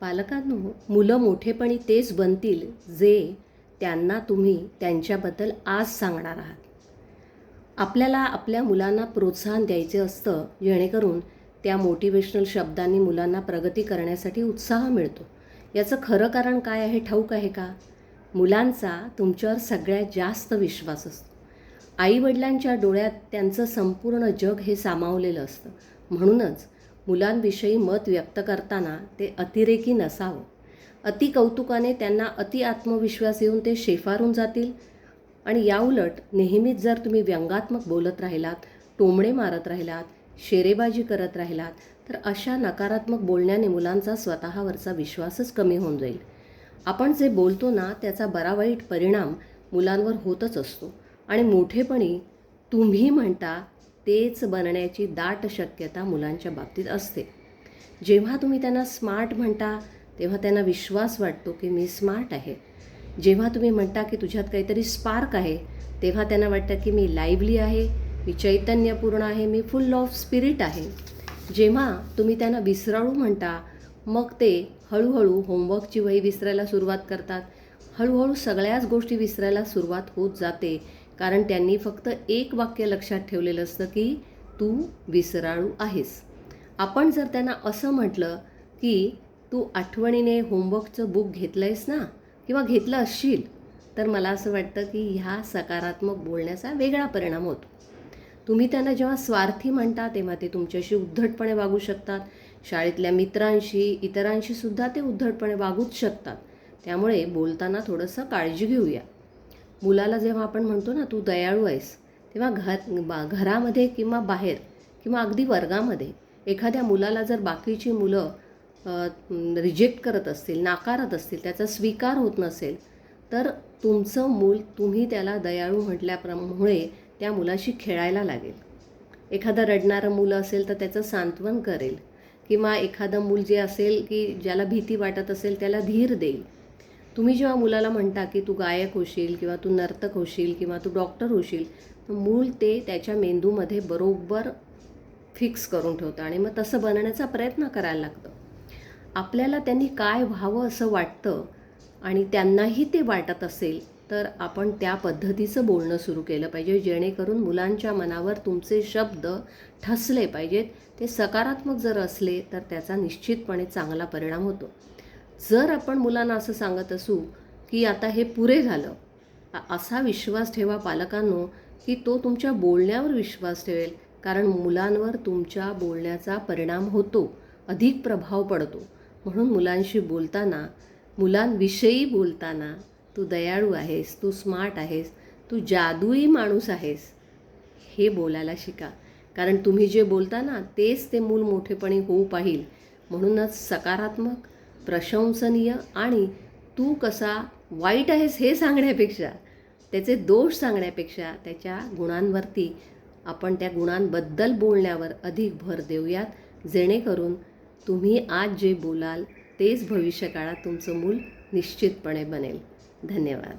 पालकांनो मुलं मोठेपणी तेच बनतील जे त्यांना तुम्ही त्यांच्याबद्दल आज सांगणार आहात. आपल्याला आपल्या मुलांना प्रोत्साहन द्यायचे असतं जेणेकरून त्या मोटिवेशनल शब्दांनी मुलांना प्रगती करण्यासाठी उत्साह मिळतो. याचं खरं कारण काय आहे ठाऊक आहे का? मुलांचा तुमच्यावर सगळ्यात जास्त विश्वास असतो. आईवडिलांच्या डोळ्यात त्यांचं संपूर्ण जग हे सामावलेलं असतं. म्हणूनच मुलांविषयी मत व्यक्त करताना ते अतिरेकी नसावं. अति कौतुकाने त्यांना अति आत्मविश्वास येऊन ते शेफारून जातील. आणि याउलट नेहमीच जर तुम्ही व्यंगात्मक बोलत राहिलात टोमणे मारत राहिलात शेरेबाजी करत राहिलात तर अशा नकारात्मक बोलण्याने मुलांचा स्वतःवरचा विश्वासच कमी होऊन जाईल. आपण जे बोलतो ना त्याचा बरा वाईट परिणाम मुलांवर होतच असतो. आणि मोठेपणी तुम्ही म्हणता तेच बनण्याची दाट शक्यता मुलांच्या बाबतीत असते. जेव्हा तुम्ही त्यांना स्मार्ट म्हणता तेव्हा त्यांना विश्वास वाटतो की मी स्मार्ट आहे. जेव्हा तुम्ही म्हणता की तुझ्यात काहीतरी स्पार्क आहे तेव्हा त्यांना वाटतं की मी लाईव्हली आहे मी चैतन्यपूर्ण आहे मी फुल ऑफ स्पिरिट आहे. जेव्हा तुम्ही त्यांना विसराळू म्हणता मग ते हळूहळू होमवर्कची वही विसरायला सुरुवात करतात. हळूहळू सगळ्याच गोष्टी विसरायला सुरुवात होत जाते. कारण त्यांनी फक्त एक वाक्य लक्षात ठेवलेलं असतं की तू विसराळू आहेस. आपण जर त्यांना असं म्हटलं की तू आठवणीने होमवर्कचं बुक घेतलं आहेस ना किंवा घेतलं असशील तर मला असं वाटतं की ह्या सकारात्मक बोलण्याचा वेगळा परिणाम होतो. तुम्ही त्यांना जेव्हा स्वार्थी म्हणता तेव्हा ते तुमच्याशी उद्धटपणे वागू शकतात. शाळेतल्या मित्रांशी इतरांशी सुद्धा ते उद्धटपणे वागूच शकतात. त्यामुळे बोलताना थोडंसं काळजी घेऊया. मुलाला जेव्हा आपण म्हणतो ना तू दयाळू आहेस तेव्हा घर बा घरामध्ये किंवा बाहेर किंवा अगदी वर्गामध्ये एखाद्या मुलाला जर बाकीची मुलं रिजेक्ट करत असतील नाकारत असतील त्याचा स्वीकार होत नसेल तर तुमचं मूल तुम्ही त्याला दयाळू म्हटल्याप्रमुळे त्या मुलाशी खेळायला लागेल. एखादं रडणारं मुलं असेल तर त्याचं सांत्वन करेल किंवा एखादं मूल जे असेल की ज्याला भीती वाटत असेल त्याला धीर देईल. तुम्ही जेव्हा मुलाला म्हणता की तू गायक होशील किंवा तू नर्तक होशील किंवा तू डॉक्टर होशील तर मूल ते त्याच्या मेंदूमध्ये बरोबर फिक्स करून ठेवतं आणि मग तसं बनण्याचा प्रयत्न करायला लागतं. आपल्याला त्यांनी काय व्हावं असं वाटतं आणि त्यांनाही ते वाटत असेल तर आपण त्या पद्धतीचं बोलणं सुरू केलं पाहिजे जेणेकरून मुलांच्या मनावर तुमचे शब्द ठसले पाहिजेत. ते सकारात्मक जर असले तर त्याचा निश्चितपणे चांगला परिणाम होतो. जर आपण मुलांना असं सांगत असू की आता हे पुरे झालं असा विश्वास ठेवा पालकांनो की तो तुमच्या बोलण्यावर विश्वास ठेवेल. कारण मुलांवर तुमच्या बोलण्याचा परिणाम होतो अधिक प्रभाव पडतो. म्हणून मुलांशी बोलताना मुलांविषयी बोलताना तू दयाळू आहेस तू स्मार्ट आहेस तू जादुई माणूस आहेस हे बोलायला शिका. कारण तुम्ही जे बोलता ना तेच ते मूल मोठेपणी होऊ पाहिल. म्हणूनच सकारात्मक प्रशंसनीय आणि तू कसा वाईट आहेस हे सांगण्यापेक्षा त्याचे दोष सांगण्यापेक्षा त्याच्या गुणांवरती आपण त्या गुणांबद्दल बोलण्यावर अधिक भर देऊयात. जेणेकरून तुम्ही आज जे बोलाल तेच भविष्यकाळात तुमचं मूल निश्चितपणे बनेल. धन्यवाद.